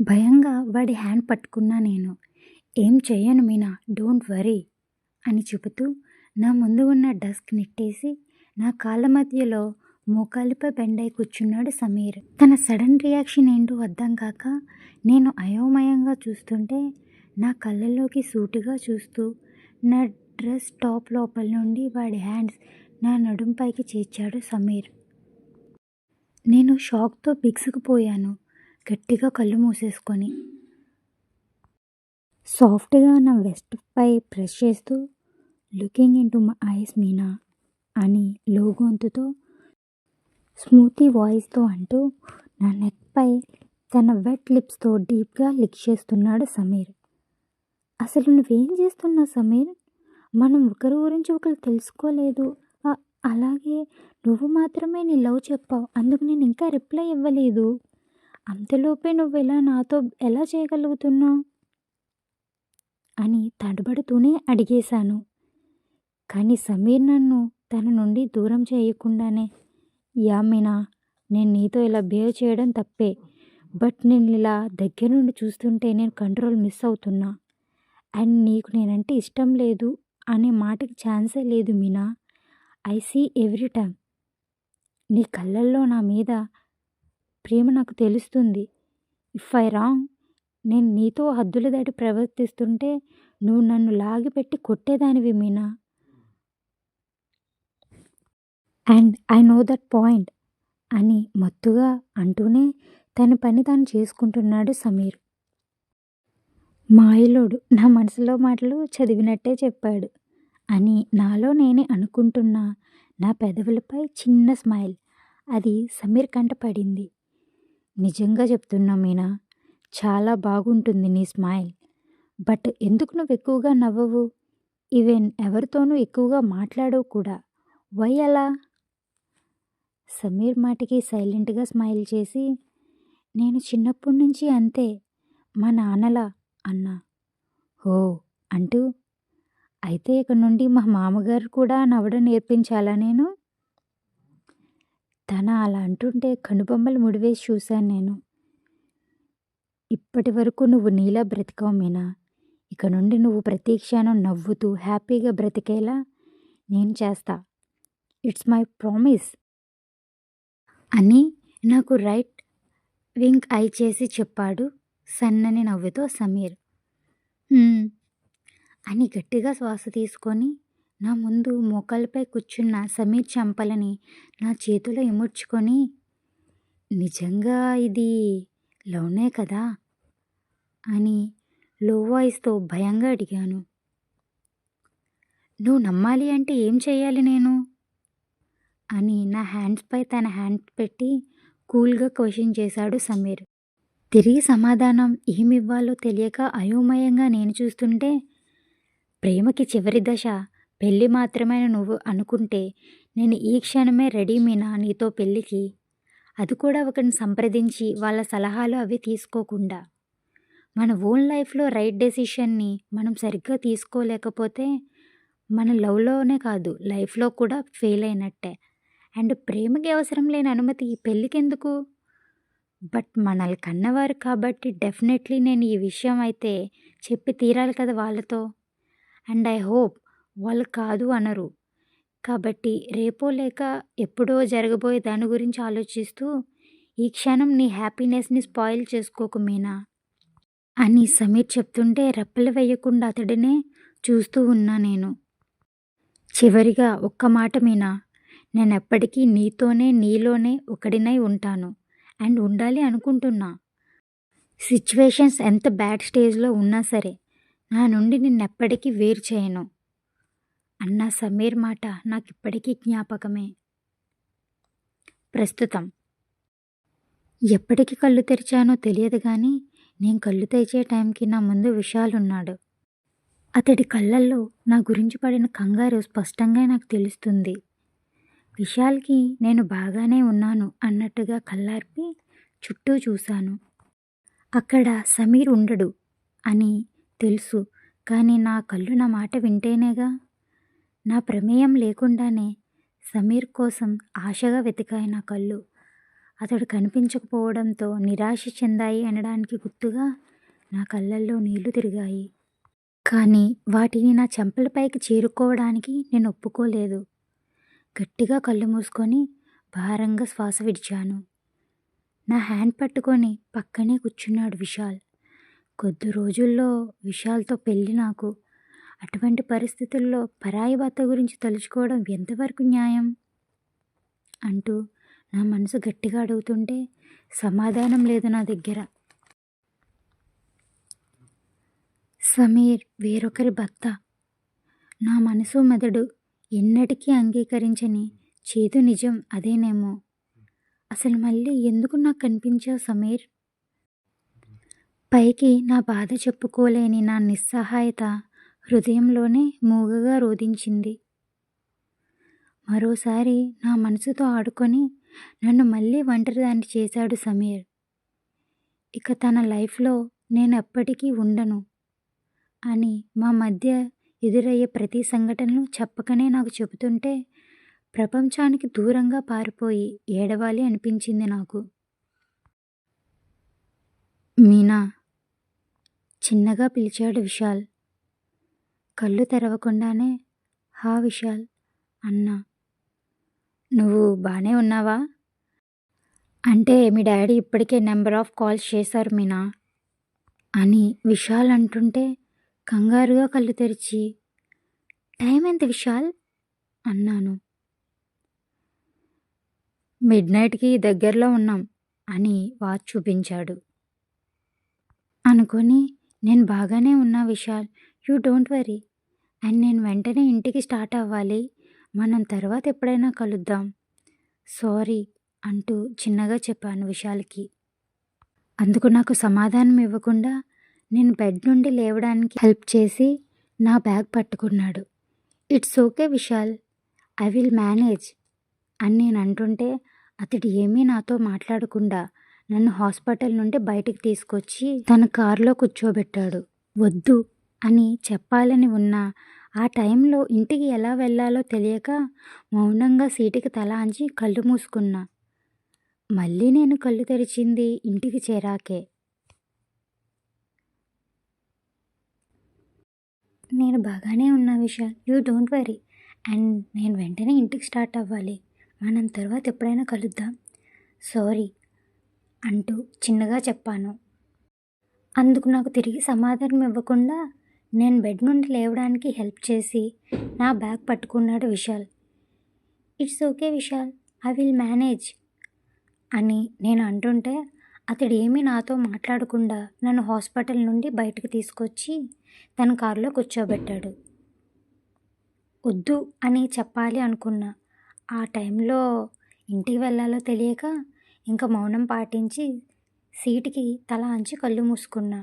భయంగా వాడి హ్యాండ్ పట్టుకున్నా నేను. ఏం చేయను మీనా డోంట్ వర్రీ అని చెబుతూ నా ముందు ఉన్న డస్క్ నెట్టేసి నా కాళ్ళ మధ్యలో మోకాలిపై బెండై కూర్చున్నాడు సమీర్. తన సడన్ రియాక్షన్ ఏంటో అర్థం కాక నేను అయోమయంగా చూస్తుంటే నా కళ్ళల్లోకి సూటిగా చూస్తూ నా డ్రెస్ టాప్ లోపల నుండి వాడి హ్యాండ్స్ నా నడుంపైకి చేర్చాడు సమీర్. నేను షాక్తో బిగుసుకుపోయాను గట్టిగా కళ్ళు మూసేసుకొని. సాఫ్ట్గా నా వెస్ట్ పై ప్రెస్ చేస్తూ looking into my eyes Meena అని లో గొంతుతో స్మూతీ వాయిస్తో అంటూ నా నెక్పై తన వెట్ లిప్స్తో డీప్గా లిక్ చేస్తున్నాడు సమీర్. అసలు నువ్వేం చేస్తున్నావు సమీర్? మనం ఒకరి గురించి ఒకరు తెలుసుకోలేదు. అలాగే నువ్వు మాత్రమే నీ లవ్ చెప్పావు. అందుకు నేను ఇంకా రిప్లై ఇవ్వలేదు. అంతలోపే నువ్వెలా నాతో ఎలా చేయగలుగుతున్నావు? అని తడబడుతూనే అడిగేశాను. కానీ సమీర్ నన్ను తన నుండి దూరం చేయకుండానే యా మీనా నేను నీతో ఇలా బిహేవ్ చేయడం తప్పే. బట్ నేను ఇలా దగ్గర నుండి చూస్తుంటే నేను కంట్రోల్ మిస్ అవుతున్నా. అండ్ నీకు నేనంటే ఇష్టం లేదు అనే మాటకి ఛాన్సే లేదు Meena. I see every time. నీ కళ్ళల్లో నా మీద ప్రేమ నాకు తెలుస్తుంది. ఇఫ్ ఐ రాంగ్ నేను నీతో హద్దులు దాటి ప్రవర్తిస్తుంటే నువ్వు నన్ను లాగిపెట్టి కొట్టేదానివి Meena. And I know that point అని మత్తుగా అంటూనే తన పని తాను చేసుకుంటున్నాడు సమీర్. మాయలోడు నా మనసులో మాటలు చదివినట్టే చెప్పాడు అని నాలో నేనే అనుకుంటున్నా నా పెదవులపై చిన్న స్మైల్. అది సమీర్ కంట పడింది. నిజంగా చెప్తున్నా మీనా చాలా బాగుంటుంది నీ స్మైల్. బట్ ఎందుకు నువ్వు ఎక్కువగా నవ్వవు? ఈవెన్ ఎవరితోనూ ఎక్కువగా మాట్లాడవు కూడా. వై అలా? సమీర్ మాటకి సైలెంట్గా స్మైల్ చేసి నేను చిన్నప్పటి నుంచి అంతే మా నాన్నలా అన్నా. ఓ అంటూ అయితే ఇక నుండి మా మామగారు కూడా నవ్వడం నేర్పించాలా నేను? తన అలా అంటుంటే కనుబొమ్మలు ముడివేసి చూశాను నేను. ఇప్పటివరకు నువ్వు నీలా బ్రతికావు మీనా. ఇక నుండి నువ్వు ప్రతి క్షణం నవ్వుతూ హ్యాపీగా బ్రతికేలా నేను చేస్తా. ఇట్స్ మై ప్రామిస్ అని నాకు రైట్ వింక్ ఐ చేసి చెప్పాడు సన్నని నవ్వుతో సమీర్. అని గట్టిగా శ్వాస తీసుకొని నా ముందు మోకాళ్ళపై కూర్చున్న సమీర్ చెంపలని నా చేతిలో ఇముడ్చుకొని నిజంగా ఇది లవ్నే కదా? అని లో వాయిస్తో భయంగా అడిగాను. నువ్వు నమ్మాలి అంటే ఏం చేయాలి నేను? అని నా హ్యాండ్స్పై తన హ్యాండ్ పెట్టి కూల్గా క్వశ్చన్ చేశాడు సమీర్. తిరిగి సమాధానం ఏమివ్వాలో తెలియక అయోమయంగా నేను చూస్తుంటే ప్రేమకి చివరి దశ పెళ్ళి మాత్రమే నువ్వు అనుకుంటే నేను ఈ క్షణమే రెడీ మీనా నీతో పెళ్ళికి. అది కూడా ఒకరిని సంప్రదించి వాళ్ళ సలహాలు అవి తీసుకోకుండా. మన ఓన్ లైఫ్లో రైట్ డెసిషన్ని మనం సరిగ్గా తీసుకోలేకపోతే మన లవ్లోనే కాదు లైఫ్లో కూడా ఫెయిల్ అయినట్టే. అండ్ ప్రేమకి అవసరం లేని అనుమతి పెళ్ళికెందుకు? బట్ మనల్ని కన్నవారు కాబట్టి డెఫినెట్లీ నేను ఈ విషయం అయితే చెప్పి తీరాలి కదా వాళ్ళతో. అండ్ ఐ హోప్ వాళ్ళు కాదు అనరు. కాబట్టి రేపో లేక ఎప్పుడో జరగబోయే దాని గురించి ఆలోచిస్తూ ఈ క్షణం నీ హ్యాపీనెస్ని స్పాయిల్ చేసుకోకు మీనా. అని సమీర్ చెప్తుంటే రెప్పలు వేయకుండా అతడినే చూస్తూ ఉన్నా నేను. చివరిగా ఒక్క మాట మీనా. నేను ఎప్పటికీ నీతోనే నీలోనే ఒకడినై ఉంటాను. అండ్ ఉండాలి అనుకుంటున్నా. సిచ్యువేషన్స్ ఎంత బ్యాడ్ స్టేజ్లో ఉన్నా సరే నా నుండి నిన్నెప్పటికీ వేరు చేయను. అన్న సమీర్ మాట నాకిప్పటికీ జ్ఞాపకమే. ప్రస్తుతం ఎప్పటికి కళ్ళు తెరిచానో తెలియదు కానీ నేను కళ్ళు తెరిచే టైంకి నా ముందు విశాల్ ఉన్నాడు. అతడి కళ్ళల్లో నా గురించి పడిన కంగారు స్పష్టంగా నాకు తెలుస్తుంది. విశాల్కి నేను బాగానే ఉన్నాను అన్నట్టుగా కళ్ళార్పి చుట్టూ చూశాను. అక్కడ సమీర్ ఉండడు అని తెలుసు కానీ నా కళ్ళు నా మాట వింటేనేగా. నా ప్రమేయం లేకుండానే సమీర్ కోసం ఆశగా వెతికాయి నా కళ్ళు. అతడు కనిపించకపోవడంతో నిరాశ చెందాయి అనడానికి గుర్తుగా నా కళ్ళల్లో నీళ్ళు తిరిగాయి. కానీ వాటిని నా చెంపలపైకి చేరుకోవడానికి నేను ఒప్పుకోలేదు. గట్టిగా కళ్ళు మూసుకొని భారంగా శ్వాస విడిచాను. నా హ్యాండ్ పట్టుకొని పక్కనే కూర్చున్నాడు విశాల్. కొద్ది రోజుల్లో విశాల్తో పెళ్ళి నాకు అటువంటి పరిస్థితుల్లో పరాయి భర్త గురించి తలుచుకోవడం ఎంతవరకు న్యాయం? అంటూ నా మనసు గట్టిగా అడుగుతుంటే సమాధానం లేదు నా దగ్గర. సమీర్ వేరొకరి భర్త. నా మనసు మెదడు ఎన్నటికీ అంగీకరించని చేదు నిజం అదేనేమో. అసలు మళ్ళీ ఎందుకు నాకు కనిపించావు సమీర్? పైకి నా బాధ చెప్పుకోలేని నా నిస్సహాయత హృదయంలోనే మూగగా రోధించింది. మరోసారి నా మనసుతో ఆడుకొని నన్ను మళ్ళీ ఒంటరిదాన్ని చేశాడు సమీర్. ఇక తన లైఫ్లో నేను ఎప్పటికీ ఉండను అని మా మధ్య ఎదురయ్యే ప్రతి సంఘటనలు చెప్పకనే నాకు చెబుతుంటే ప్రపంచానికి దూరంగా పారిపోయి ఏడవాలి అనిపించింది నాకు. మీనా చిన్నగా పిలిచాడు విశాల్. కళ్ళు తెరవకుండానే హా విశాల్ అన్నా నువ్వు బాగానే ఉన్నావా? అంటే మీ డాడీ ఇప్పటికే నెంబర్ ఆఫ్ కాల్స్ చేశారు మీనా? అని విశాల్ అంటుంటే కంగారుగా కళ్ళు తెరిచి టైం ఎంత విశాల్? అన్నాను. మిడ్ నైట్కి దగ్గరలో ఉన్నాం అని వాచ్ చూపించాడు. అనుకొని నేను బాగానే ఉన్నా Vishal you don't worry and నేను వెంటనే ఇంటికి స్టార్ట్ అవ్వాలి. మనం తర్వాత ఎప్పుడైనా కలుద్దాం. సారీ అంటూ చిన్నగా చెప్పాను విశాల్కి. అందుకు నాకు సమాధానం ఇవ్వకుండా నేను బెడ్ నుండి లేవడానికి హెల్ప్ చేసి నా బ్యాగ్ పట్టుకున్నాడు. It's okay Vishal I will manage అని నేను అంటుంటే అతడు ఏమీ నాతో మాట్లాడకుండా నన్ను హాస్పిటల్ నుండి బయటికి తీసుకొచ్చి తన కారులో కూర్చోబెట్టాడు. వద్దు అని చెప్పాలని ఉన్నా ఆ టైంలో ఇంటికి ఎలా వెళ్ళాలో తెలియక మౌనంగా సీటుకి తల అంచి కళ్ళు మూసుకున్నా. మళ్ళీ నేను కళ్ళు తెరిచింది ఇంటికి చేరాకే. నేను బాగానే ఉన్నా Vishal you don't worry. And నేను వెంటనే ఇంటికి స్టార్ట్ అవ్వాలి. మనం తర్వాత ఎప్పుడైనా కలుద్దాం. సారీ అంటూ చిన్నగా చెప్పాను. అందుకు నాకు తిరిగి సమాధానం ఇవ్వకుండా నేను బెడ్ నుండి లేవడానికి హెల్ప్ చేసి నా బ్యాగ్ పట్టుకున్నాడు Vishal. It's okay Vishal I will manage అని నేను అంటుంటే అతడు ఏమీ నాతో మాట్లాడకుండా నన్ను హాస్పిటల్ నుండి బయటకు తీసుకొచ్చి తన కారులో కూర్చోబెట్టాడు. వద్దు అని చెప్పాలి అనుకున్నా ఆ టైంలో ఇంటికి వెళ్ళాలో తెలియక ఇంకా మౌనం పాటించి సీటుకి తల అంచి కళ్ళు మూసుకున్నా.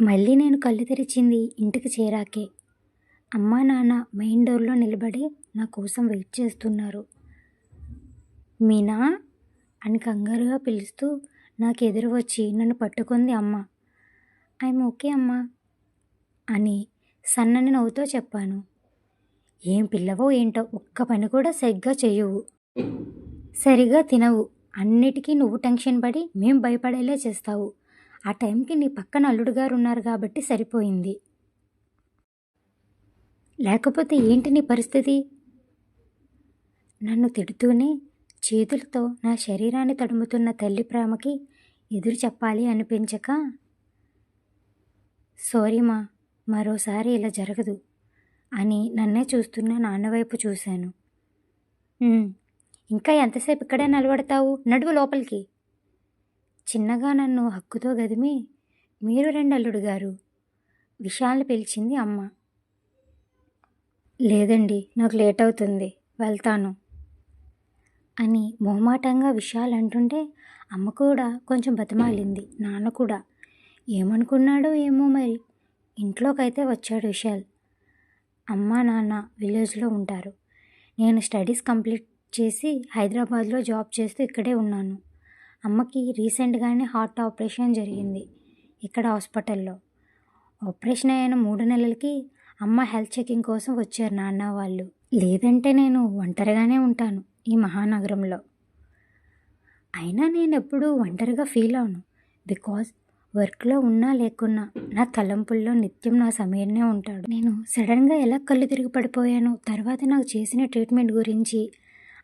మళ్ళీ నేను కళ్ళు తెరిచింది ఇంటికి చేరాకే. అమ్మా నాన్న మెయిన్ డోర్లో నిలబడి నా కోసం వెయిట్ చేస్తున్నారు. మీనా? అని కంగారుగా పిలుస్తూ నాకు ఎదురు వచ్చి నన్ను పట్టుకుంది అమ్మ. ఐఎమ్ ఓకే అమ్మా అని సన్నని నవ్వుతో చెప్పాను. ఏం పిల్లవో ఏంటో ఒక్క పని కూడా సరిగ్గా చెయ్యవు. సరిగా తినవు. అన్నిటికీ నువ్వు టెన్షన్ పడి మేం భయపడేలా చేస్తావు. ఆ టైంకి నీ పక్కన అల్లుడు గారు ఉన్నారు కాబట్టి సరిపోయింది. లేకపోతే ఏంటి నీ పరిస్థితి? నన్ను తిడుతూనే చేతులతో నా శరీరాన్ని తడుముతున్న తల్లి ప్రేమకి ఎదురు చెప్పాలి అనిపించక సారీమా మరోసారి ఇలా జరగదు అని నన్నే చూస్తున్న నాన్న వైపు చూశాను ఇంకా ఎంతసేపు ఇక్కడే నిలబడతావు? నడువు లోపలికి. చిన్నగా నన్ను హక్కుతో గదిమి మీరు రెండు అల్లుడు గారు విశాల్ని పిలిచింది అమ్మ. లేదండి నాకు లేట్ అవుతుంది వెళ్తాను అని మొహమాటంగా విషయాలు అంటుంటే అమ్మ కూడా కొంచెం బతిమాలింది నాన్న కూడా. ఏమనుకున్నాడో ఏమో మరి. ఇంట్లోకైతే వచ్చాడు విశాల్ అమ్మ నాన్న విలేజ్లో ఉంటారు. నేను స్టడీస్ కంప్లీట్ చేసి హైదరాబాద్లో జాబ్ చేస్తూ ఇక్కడే ఉన్నాను. అమ్మకి రీసెంట్గానే హార్ట్ ఆపరేషన్ జరిగింది ఇక్కడ హాస్పిటల్లో. ఆపరేషన్ అయిన మూడు నెలలకి అమ్మ హెల్త్ చెకింగ్ కోసం వచ్చారు నాన్న వాళ్ళు. లేదంటే నేను ఒంటరిగానే ఉంటాను ఈ మహానగరంలో. అయినా నేను ఎప్పుడూ ఒంటరిగా ఫీల్ అవను బికాజ్ వర్క్లో ఉన్నా లేకున్నా నా తలంపుల్లో నిత్యం నా సమీరనే ఉంటాడు. నేను సడన్గా ఎలా కళ్ళు తిరిగి పడిపోయాను? తర్వాత నాకు చేసిన ట్రీట్మెంట్ గురించి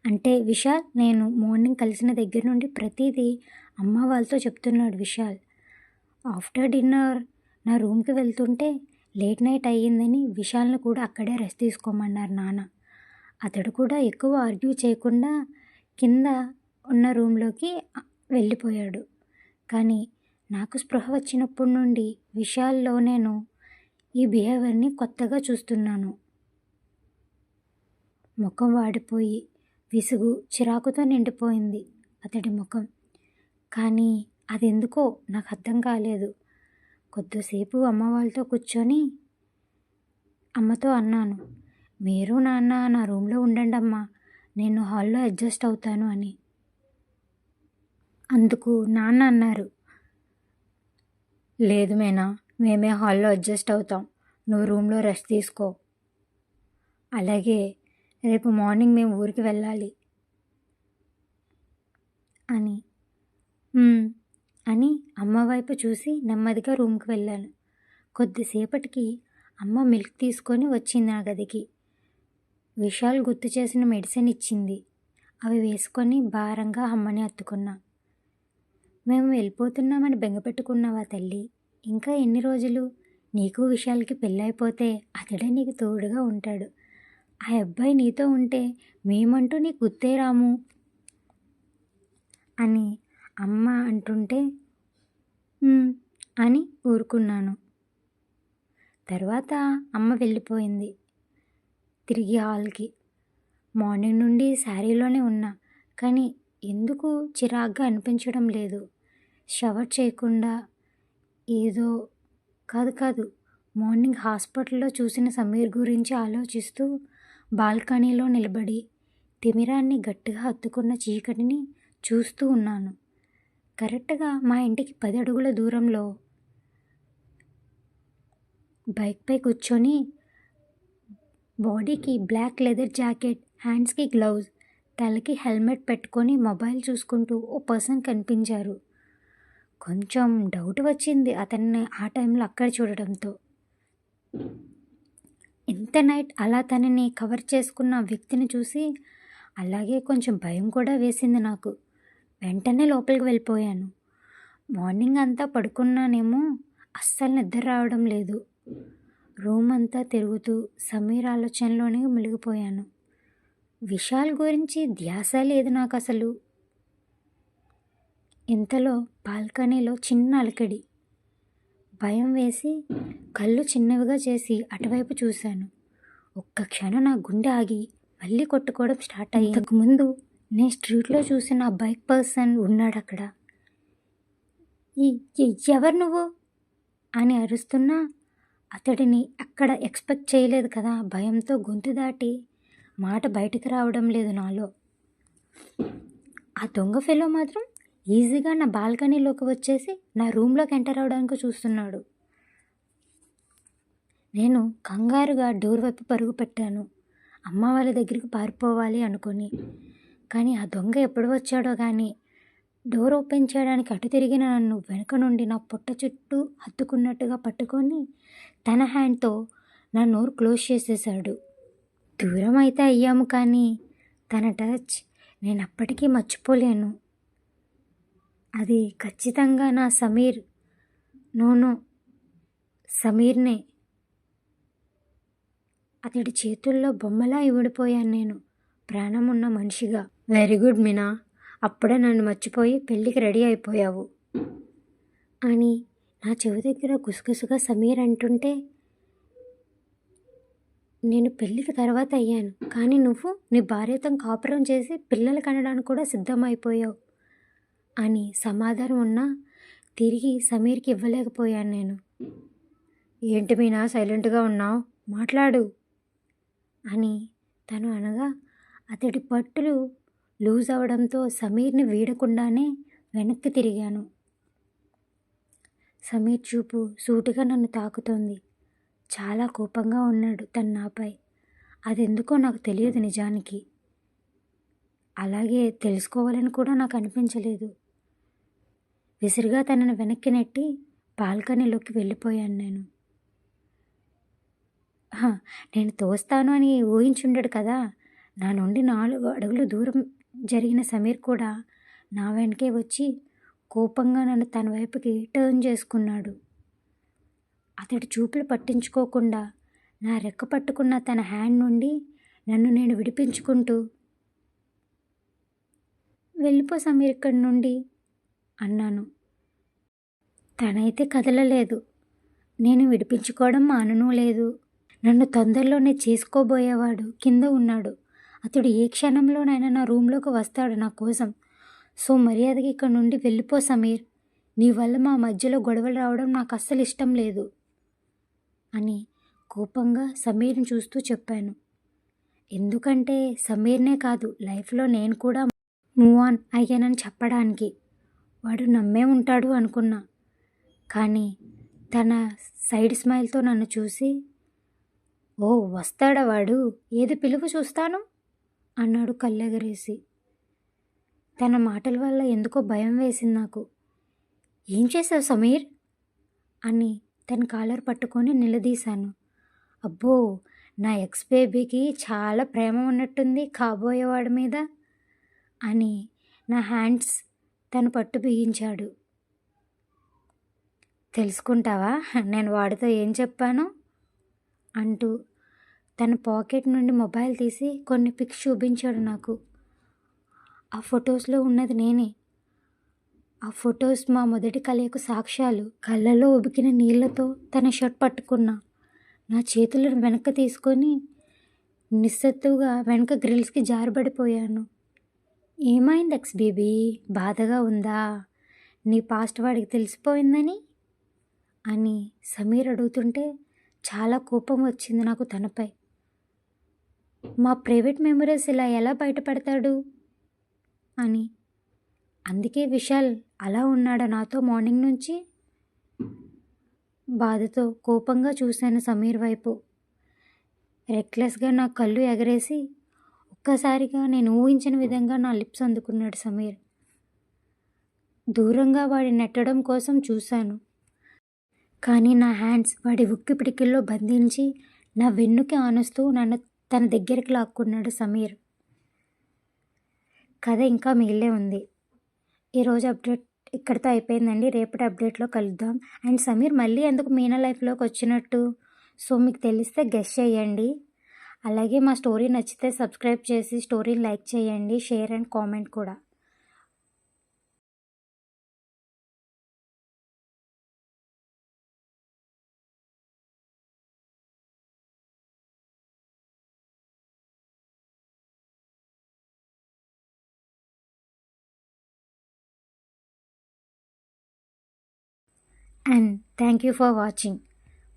అంటే విశాల్ నేను మార్నింగ్ కలిసిన దగ్గర నుండి ప్రతిదీ అమ్మ వాళ్ళతో చెప్తున్నాడు విశాల్. ఆఫ్టర్ డిన్నర్ నా రూమ్కి వెళ్తుంటే లేట్ నైట్ అయ్యిందని విశాల్ని కూడా అక్కడే రెస్ట్ తీసుకోమన్నారు నాన్న. అతడు కూడా ఎక్కువ ఆర్గ్యూ చేయకుండా కింద ఉన్న రూమ్లోకి వెళ్ళిపోయాడు. కానీ నాకు స్పృహ వచ్చినప్పటి నుండి విషయాల్లో నేను ఈ బిహేవియర్ని కొత్తగా చూస్తున్నాను. ముఖం వాడిపోయి విసుగు చిరాకుతో నిండిపోయింది అతడి ముఖం. కానీ అదెందుకో నాకు అర్థం కాలేదు. కొద్దిసేపు అమ్మ వాళ్ళతో కూర్చొని అమ్మతో అన్నాను మీరు నాన్న నా రూమ్లో ఉండండి అమ్మా నేను హాల్లో అడ్జస్ట్ అవుతాను అని. అందుకు నాన్న అన్నారు లేదు మేనా మేమే హాల్లో అడ్జస్ట్ అవుతాం నువ్వు రూమ్లో రెస్ట్ తీసుకో. అలాగే రేపు మార్నింగ్ మేము ఊరికి వెళ్ళాలి. అని. అని అమ్మ వైపు చూసి నెమ్మదిగా రూమ్కి వెళ్ళాను. కొద్దిసేపటికి అమ్మ మిల్క్ తీసుకొని వచ్చింది నా గదికి. విశాల్ గుర్తు చేసిన మెడిసిన్ ఇచ్చింది. అవి వేసుకొని భారంగా అమ్మని అత్తుకున్నా. మేము వెళ్ళిపోతున్నామని బెంగపెట్టుకున్నావా తల్లి? ఇంకా ఎన్ని రోజులు? నీకు విశాల్కి పెళ్ళైపోతే అతడే నీకు తోడుగా ఉంటాడు. ఆ అబ్బాయి నీతో ఉంటే మేమంటూ నీ గుర్తే రాము? అని అమ్మ అంటుంటే అని ఊరుకున్నాను. తర్వాత అమ్మ వెళ్ళిపోయింది తిరిగి హాల్కి. మార్నింగ్ నుండి శారీలోనే ఉన్నా కానీ ఎందుకు చిరాగ్గా అనిపించడం లేదు. షవర్ చేయకుండా ఏదో కాదు కాదు మార్నింగ్ హాస్పిటల్లో చూసిన సమీర్ గురించి ఆలోచిస్తూ బాల్కనీలో నిలబడి తిమిరాన్ని గట్టిగా హత్తుకున్న చీకటిని చూస్తూ ఉన్నాను. కరెక్ట్గా మా ఇంటికి పది అడుగుల దూరంలో బైక్పై కూర్చొని బాడీకి బ్లాక్ లెదర్ జాకెట్ హ్యాండ్స్కి గ్లౌజ్ తలకి హెల్మెట్ పెట్టుకొని మొబైల్ చూసుకుంటూ ఓ పర్సన్ కనిపించారు. కొంచెం డౌట్ వచ్చింది అతన్ని ఆ టైంలో అక్కడ చూడడంతో. ఇంత నైట్ అలా తనని కవర్ చేసుకున్న వ్యక్తిని చూసి అలాగే కొంచెం భయం కూడా వేసింది నాకు. వెంటనే లోపలికి వెళ్ళిపోయాను. మార్నింగ్ అంతా పడుకున్నానేమో అస్సలు నిద్ర రావడం లేదు. రూమ్ అంతా తిరుగుతూ సమీర్ ఆలోచనలోనే మునిగిపోయాను. విశాల్ గురించి ధ్యాస లేదు నాకు అసలు. ఇంతలో బాల్కనీలో చిన్న అలకడి. భయం వేసి కళ్ళు చిన్నవిగా చేసి అటువైపు చూశాను. ఒక్క క్షణం నా గుండె ఆగి మళ్ళీ కొట్టుకోవడం స్టార్ట్ అయ్యి ముందు నేను స్ట్రీట్లో చూసిన ఆ బైక్ పర్సన్ ఉన్నాడు అక్కడ ఎవరు నువ్వు? అని అరుస్తున్నా. అతడిని అక్కడ ఎక్స్పెక్ట్ చేయలేదు కదా. భయంతో గొంతు దాటి మాట బయటకు రావడం లేదు నాలో. ఆ దొంగ ఫెలో మాత్రం ఈజీగా నా బాల్కనీలోకి వచ్చేసి నా రూమ్లోకి ఎంటర్ అవడానికి చూస్తున్నాడు. నేను కంగారుగా డోర్ వైపు పరుగు పెట్టాను. అమ్మ వాళ్ళ దగ్గరికి పారిపోవాలి అనుకొని. కానీ ఆ దొంగ ఎప్పుడు వచ్చాడో కానీ డోర్ ఓపెన్ చేయడానికి అటు తిరిగిన నన్ను వెనుక నుండి నా పొట్ట చుట్టూ హత్తుకున్నట్టుగా పట్టుకొని తన హ్యాండ్తో నా నోరు క్లోజ్ చేసేశాడు. దూరం అయితే అయ్యాము కానీ తన టచ్ నేను అప్పటికీ మర్చిపోలేను. అది ఖచ్చితంగా నా సమీర్. నూను సమీర్నే అతడి చేతుల్లో బొమ్మలా ఇవిడిపోయాను నేను. ప్రాణం ఉన్న మనిషిగా. వెరీ గుడ్ మీనా అప్పుడే నన్ను మర్చిపోయి పెళ్ళికి రెడీ అయిపోయావు. అని నా చెవి దగ్గర గుసగుసగా సమీర్ అంటుంటే నేను పెళ్ళికి తర్వాత అయ్యాను. కానీ నువ్వు నీ భార్యతో కాపురం చేసి పిల్లలు కనడానికి కూడా సిద్ధమైపోయావు. అని సమాధానం ఉన్నా తిరిగి సమీర్కి ఇవ్వలేకపోయాను నేను. ఏంటి మీనా సైలెంట్గా ఉన్నావు? మాట్లాడు అని తను అనగా అతడి పట్టులు లూజ్ అవడంతో సమీర్ని వీడకుండానే వెనక్కి తిరిగాను. సమీర్ చూపు సూటిగా నన్ను తాకుతోంది. చాలా కోపంగా ఉన్నాడు తను నాపై. అదెందుకో నాకు తెలియదు నిజానికి. అలాగే తెలుసుకోవాలని కూడా నాకు అనిపించలేదు. విసిరిగా తనను వెనక్కి నెట్టి బాల్కనీలోకి వెళ్ళిపోయాను నేను. నేను తోస్తాను అని ఊహించుండడు కదా. నా నుండి నాలుగు అడుగులు దూరం జరిగిన సమీర్ కూడా నా వెనకే వచ్చి కోపంగా నన్ను తన వైపుకి టర్న్ చేసుకున్నాడు. అతడి చూపులు పట్టించుకోకుండా నా రెక్క పట్టుకున్న తన హ్యాండ్ నుండి నన్ను నేను విడిపించుకుంటూ వెళ్ళిపో సమీర్ ఇక్కడి నుండి అన్నాను. తనైతే కదలలేదు. నేను విడిపించుకోవడం మానను లేదు. నన్ను తొందరలోనే చేసుకోబోయేవాడు కింద ఉన్నాడు. అతడు ఏ క్షణంలోనైనా నా రూమ్లోకి వస్తాడు నా కోసం. సో మర్యాదగా ఇక్కడ నుండి వెళ్ళిపో సమీర్. నీ వల్ల మా మధ్యలో గొడవలు రావడం నాకు అస్సలు ఇష్టం లేదు. అని కోపంగా సమీర్ని చూస్తూ చెప్పాను. ఎందుకంటే సమీర్నే కాదు లైఫ్లో నేను కూడా మూవ్ ఆన్ అయ్యానని చెప్పడానికి. వాడు నమ్మే ఉంటాడు అనుకున్నా. కానీ తన సైడ్ స్మైల్తో నన్ను చూసి ఓ వస్తాడా వాడు? ఏది పిలుపు చూస్తాను? అన్నాడు కళ్ళెగరేసి. తన మాటల వల్ల ఎందుకో భయం వేసింది నాకు. ఏం చేశావు సమీర్? అని తన కాలర్ పట్టుకొని నిలదీశాను. అబ్బో నా ఎక్స్ బేబీకి చాలా ప్రేమ ఉన్నట్టుంది కాబోయేవాడి మీద అని నా హ్యాండ్స్ తను పట్టు బిగించాడు. తెలుసుకుంటావా? నేను వాడితో ఏం చెప్పాను? అంటూ తన పాకెట్ నుండి మొబైల్ తీసి కొన్ని పిక్స్ చూపించాడు నాకు. ఆ ఫొటోస్లో ఉన్నది నేనే. ఆ ఫొటోస్ మా మొదటి కలయికు సాక్ష్యాలు. కళ్ళలో ఉబికిన నీళ్ళతో తన షర్ట్ పట్టుకున్నా. నా చేతులను వెనక తీసుకొని నిస్సత్తుగా వెనక గ్రిల్స్కి జారబడిపోయాను. ఏమైంది ఎక్స్ బేబీ? బాధగా ఉందా? నీ పాస్ట్ వాడికి తెలిసిపోయిందని? అని సమీర్ అడుగుతుంటే చాలా కోపం వచ్చింది నాకు తనపై. మా ప్రైవేట్ మెమరీస్ ఇలా ఎలా బయటపడతాడు? అని. అందుకే విశాల్ అలా ఉన్నాడా నాతో మార్నింగ్ నుంచి. బాధతో కోపంగా చూశాను సమీర్ వైపు. రెక్లెస్గా నా కళ్ళు ఎగరేసి ఒక్కసారిగా నేను ఊహించిన విధంగా నా లిప్స్ అందుకున్నాడు సమీర్. దూరంగా వాడి నెట్టడం కోసం చూశాను. కానీ నా హ్యాండ్స్ వాడి ఉక్కి పిడికిల్లో బంధించి నా వెన్నుకి ఆనుస్తూ నన్ను తన దగ్గరికి లాక్కున్నాడు సమీర్. కథ ఇంకా మిగిలే ఉంది. ఈరోజు అప్డేట్ ఇక్కడితో అయిపోయిందండి. రేపటి అప్డేట్లో కలుద్దాం. అండ్ సమీర్ మళ్ళీ ఎందుకు మీనా లైఫ్లోకి వచ్చినట్టు? సో మీకు తెలిస్తే గెస్ట్ చేయండి. అలాగే మా స్టోరీ నచ్చితే సబ్స్క్రైబ్ చేసి స్టోరీని లైక్ చేయండి షేర్ అండ్ కామెంట్ కూడా. And thank you for watching.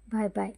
Bye bye